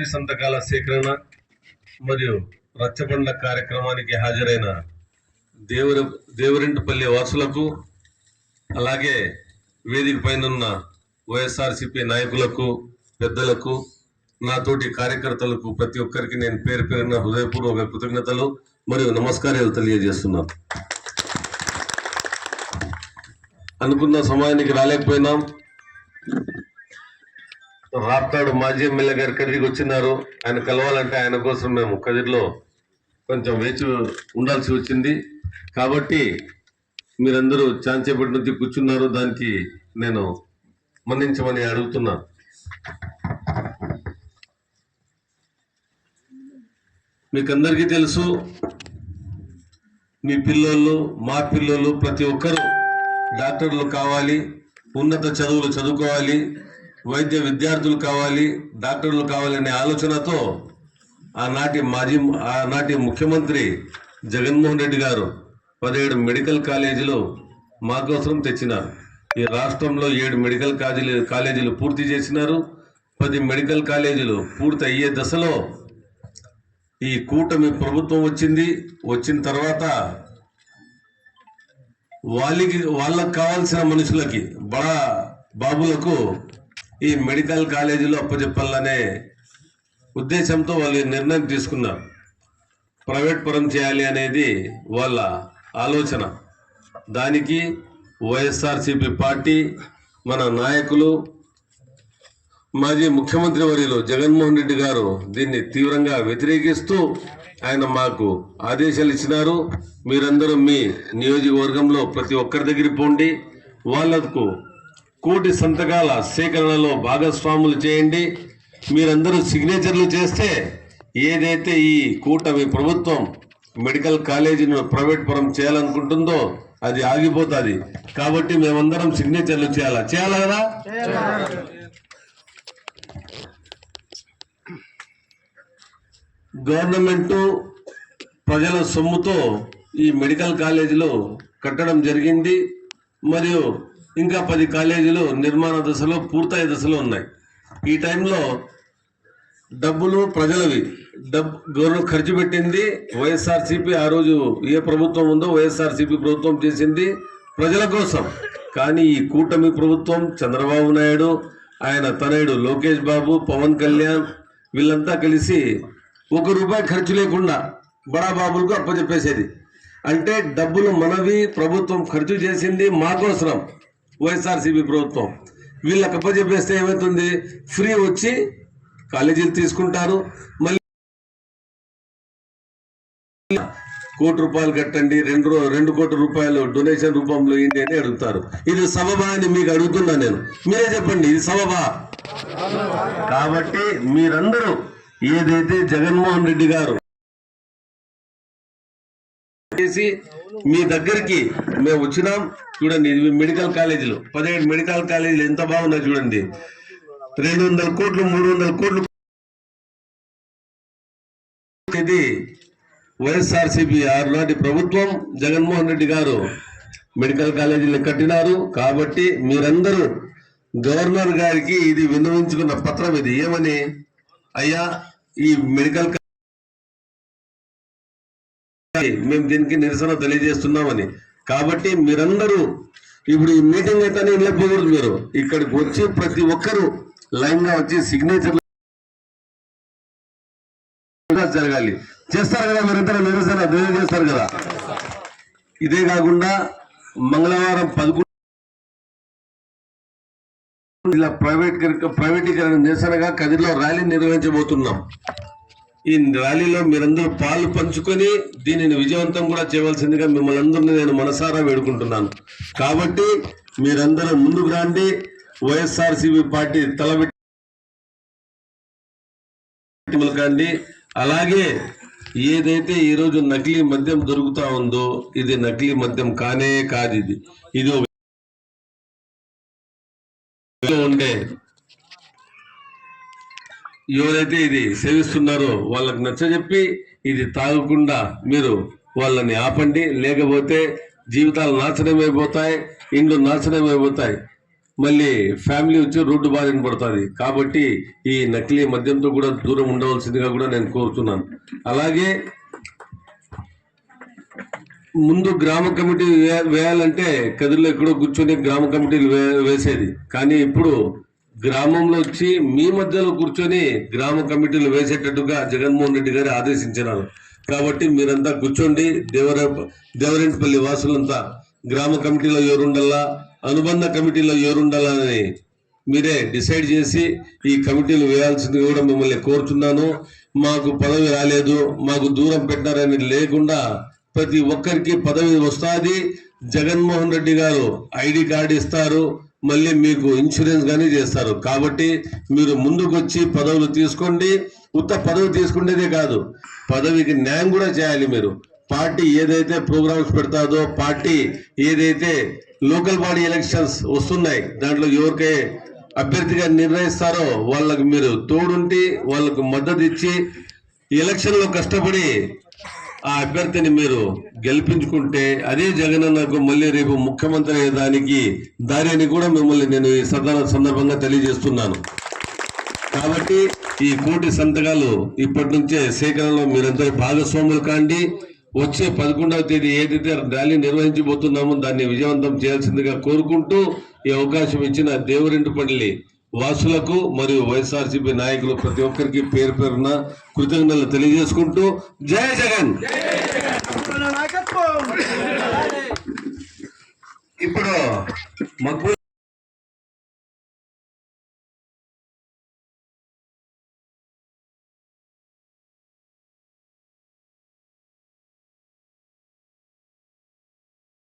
సంతకాల సేకరణ మరియు రచ్చబండ కార్యక్రమానికి హాజరైన దేవర దేవరింటిపల్లి వాసులకు అలాగే వేదిక పైన ఉన్న వైఎస్ఆర్సిపి నాయకులకు పెద్దలకు నాతోటి కార్యకర్తలకు ప్రతి ఒక్కరికి నేను పేరు పేరున హృదయపూర్వక కృతజ్ఞతలు మరియు నమస్కారాలు తెలియజేస్తున్నాను. అనుకున్న సమయానికి రాలేకపోయినాం. రాప్తాడు మాజీ ఎమ్మెల్యే గారు కదిరికి వచ్చినారు. ఆయన కలవాలంటే ఆయన కోసం మేము కదిరిలో కొంచెం వేచి ఉండాల్సి వచ్చింది. కాబట్టి మీరందరూ చాంచేపటి నుంచి కూర్చున్నారు. దానికి నేను మన్నించమని అడుగుతున్నాను మీకందరికీ తెలుసు మీ పిల్లోళ్ళు మా పిల్లోళ్ళు ప్రతి ఒక్కరూ డాక్టర్లు కావాలి ఉన్నత చదువులు చదువుకోవాలి. వైద్య విద్యార్థులు కావాలి డాక్టర్లు కావాలనే ఆలోచనతో ఆనాటి మాజీ ఆనాటి ముఖ్యమంత్రి జగన్మోహన్ రెడ్డి గారు పదిహేడు మెడికల్ కాలేజీలు మా కోసం తెచ్చినారు. ఈ రాష్ట్రంలో ఏడు మెడికల్ కాలేజీలు కాలేజీలు పూర్తి చేసినారు. పది మెడికల్ కాలేజీలు పూర్తి అయ్యే దశలో ఈ కూటమి ప్రభుత్వం వచ్చింది. వచ్చిన తర్వాత వాళ్ళకి వాళ్ళకి కావాల్సిన మనుషులకి బడా బాబులకు ఈ మెడికల్ కాలేజీలో అప్పచెప్పాలనే ఉద్దేశంతో వాళ్ళు నిర్ణయం తీసుకున్నారు. ప్రైవేట్ పరం చేయాలి అనేది వాళ్ళ ఆలోచన. దానికి వైఎస్ఆర్సిపి పార్టీ మన నాయకులు మాజీ ముఖ్యమంత్రి వర్యులు జగన్మోహన్ రెడ్డి గారు దీన్ని తీవ్రంగా వ్యతిరేకిస్తూ ఆయన మాకు ఆదేశాలు ఇచ్చినారు. మీరందరూ మీ నియోజకవర్గంలో ప్రతి ఒక్కరి దగ్గరికి పోండి. వాళ్ళకు కోటి సంతకాల సేకరణలో భాగస్వాములు చేయండి. మీరందరూ సిగ్నేచర్లు చేస్తే ఏదైతే ఈ కూటమి ప్రభుత్వం మెడికల్ కాలేజీని ప్రైవేట్ పరం చేయాలనుకుంటుందో అది ఆగిపోతుంది. కాబట్టి మేమందరం సిగ్నేచర్లు చేయాలా? చేయాలా కదా? గవర్నమెంట్ ప్రజల సొమ్ముతో ఈ మెడికల్ కాలేజీలో కట్టడం జరిగింది. మరియు ఇంకా పది కాలేజీలు నిర్మాణ దశలో పూర్తయ్యే దశలో ఉన్నాయి. ఈ టైంలో డబ్బులు ప్రజలవి. డబ్బు గవర్నమెంట్ ఖర్చు పెట్టింది. వైఎస్ఆర్సీపీ ఆ రోజు ఏ ప్రభుత్వం ఉందో వైఎస్ఆర్సీపీ ప్రభుత్వం చేసింది ప్రజల కోసం. కానీ ఈ కూటమి ప్రభుత్వం చంద్రబాబు నాయుడు ఆయన తనయుడు లోకేష్ బాబు పవన్ కళ్యాణ్ వీళ్ళంతా కలిసి ఒక రూపాయి ఖర్చు లేకుండా బడా బాబులకు అప్పచెప్పేసేది. అంటే డబ్బులు మనవి ప్రభుత్వం ఖర్చు చేసింది మాకోసరం వైఎస్ఆర్సీపీ ప్రభుత్వం. వీళ్ళకి అప్పచెప్పేస్తే ఏమవుతుంది? ఫ్రీ వచ్చి కాలేజీలు తీసుకుంటారు. మళ్ళీ కోటి రూపాయలు కట్టండి రెండు రెండు కోట్ల రూపాయలు డొనేషన్ రూపంలో ఏంటి అని అడుగుతారు. ఇది సబబా అని మీకు అడుగుతున్నా నేను. మీరే చెప్పండి ఇది సబబా? కాబట్టి మీరందరూ ఏదైతే జగన్మోహన్ రెడ్డి గారు చేసి మీ దగ్గరికి మేము వచ్చినాం. చూడండి ఇది మెడికల్ కాలేజీలు. పదిహేడు మెడికల్ కాలేజీలు ఎంత బాగున్నాయి చూడండి. రెండు వందల కోట్లు మూడు వందల కోట్లు ఇది వైఎస్ఆర్సీపీ ఆరు నాటి ప్రభుత్వం జగన్మోహన్ రెడ్డి గారు మెడికల్ కాలేజీలు కట్టినారు. కాబట్టి మీరందరూ గవర్నర్ గారికి ఇది విన్నవించుకున్న పత్రం ఇది. ఏమని? అయ్యా ఈ మెడికల్ మేము దీనికి నిరసన తెలియజేస్తున్నామని. కాబట్టి మీరందరూ ఇప్పుడు ఈ మీటింగ్ అయితే ఇళ్ళకి మీరు. ఇక్కడికి వచ్చి ప్రతి ఒక్కరూ లైన్గా వచ్చి సిగ్నేచర్ జరగాలి. చేస్తారు కదా మీరంతా నిరసన తెలియజేస్తారు కదా. ఇదే కాకుండా మంగళవారం పదకొండు ఇలా ప్రైవేట్ ప్రైవేటీకరణ నిరసనగా కదిరిలో ర్యాలీ నిర్వహించబోతున్నాం. ఈ ర్యాలీలో మీరందరూ పాలు పంచుకొని దీనిని విజయవంతం కూడా చేయవలసిందిగా మిమ్మల్ని అందరినీ నేను మనసారా వేడుకుంటున్నాను. కాబట్టి మీరందరూ ముందుకు రాండి. వైఎస్ఆర్సీపీ పార్టీ తలబెట్టి కాండి అలాగే ఏదైతే ఈరోజు నకిలీ మద్యం దొరుకుతా ఉందో ఇది నకిలీ మద్యం కానే కాదు ఇది. ఇది ఒక ఉండే ఎవరైతే ఇది సేవిస్తున్నారో వాళ్ళకి నచ్చజెప్పి ఇది తాగకుండా మీరు వాళ్ళని ఆపండి. లేకపోతే జీవితాలు నాశనమైపోతాయి ఇండ్లు నాశనమైపోతాయి. మళ్ళీ ఫ్యామిలీ వచ్చి రోడ్డు బారిన పడుతుంది. కాబట్టి ఈ నకిలీ మద్యంతో కూడా దూరం ఉండవలసిందిగా కూడా నేను కోరుతున్నాను. అలాగే ముందు గ్రామ కమిటీ వే- వేయాలంటే కదిరిలో ఎక్కడో కూర్చొని గ్రామ కమిటీలు వే- వేసేది. కానీ ఇప్పుడు గ్రామంలో వచ్చి మీ మధ్యలో కూర్చొని గ్రామ కమిటీలు వేసేటట్టుగా జగన్మోహన్ రెడ్డి గారు ఆదేశించినారు. కాబట్టి మీరంతా కూర్చోండి. దేవర దేవరెంటిపల్లి వాసులంతా గ్రామ కమిటీలో ఎవరుండాలా అనుబంధ కమిటీలో ఎవరుండాలా అని మీరే డిసైడ్ చేసి ఈ కమిటీలు వేయాల్సింది కూడా మిమ్మల్ని కోరుతున్నాను మాకు పదవి రాలేదు మాకు దూరం పెట్టారని లేకుండా ప్రతి ఒక్కరికి పదవి వస్తుంది. జగన్మోహన్ రెడ్డి గారు ఐడి కార్డు ఇస్తారు. మళ్ళీ మీకు ఇన్సూరెన్స్ కానీ చేస్తారు. కాబట్టి మీరు ముందుకు వచ్చి పదవులు తీసుకోండి. ఉత్త పదవి తీసుకునేదే కాదు. పదవికి న్యాయం కూడా చేయాలి మీరు. పార్టీ ఏదైతే ప్రోగ్రామ్స్ పెడతాదో పార్టీ ఏదైతే లోకల్ బాడీ ఎలక్షన్స్ వస్తున్నాయి దాంట్లో ఎవరికై అభ్యర్థిగా నిర్ణయిస్తారో వాళ్ళకు మీరు తోడుంటి వాళ్ళకు మద్దతు ఇచ్చి ఎలక్షన్లో కష్టపడి ఆ అభ్యర్థిని మీరు గెలిపించుకుంటే అదే జగనన్నకు మళ్ళీ రేపు ముఖ్యమంత్రి అయ్యేదానికి దారి అని కూడా మిమ్మల్ని నేను ఈ సదన సందర్భంగా తెలియజేస్తున్నాను. కాబట్టి ఈ కోటి సంతకాలు ఇప్పటి నుంచే సేకరణలో మీరందరూ భాగస్వాములు కాండి. వచ్చే పదకొండవ తేదీ ఏదైతే ర్యాలీ నిర్వహించబోతున్నామో దాన్ని విజయవంతం చేయాల్సిందిగా కోరుకుంటూ ఈ అవకాశం ఇచ్చిన దేవరెంటిపల్లి వాసులకు మరియు వైఎస్ఆర్సీపీ నాయకులు ప్రతి ఒక్కరికి పేరు పేరున కృతజ్ఞతలు తెలియజేసుకుంటూ జై జగన్. ఇప్పుడు మక్బూల్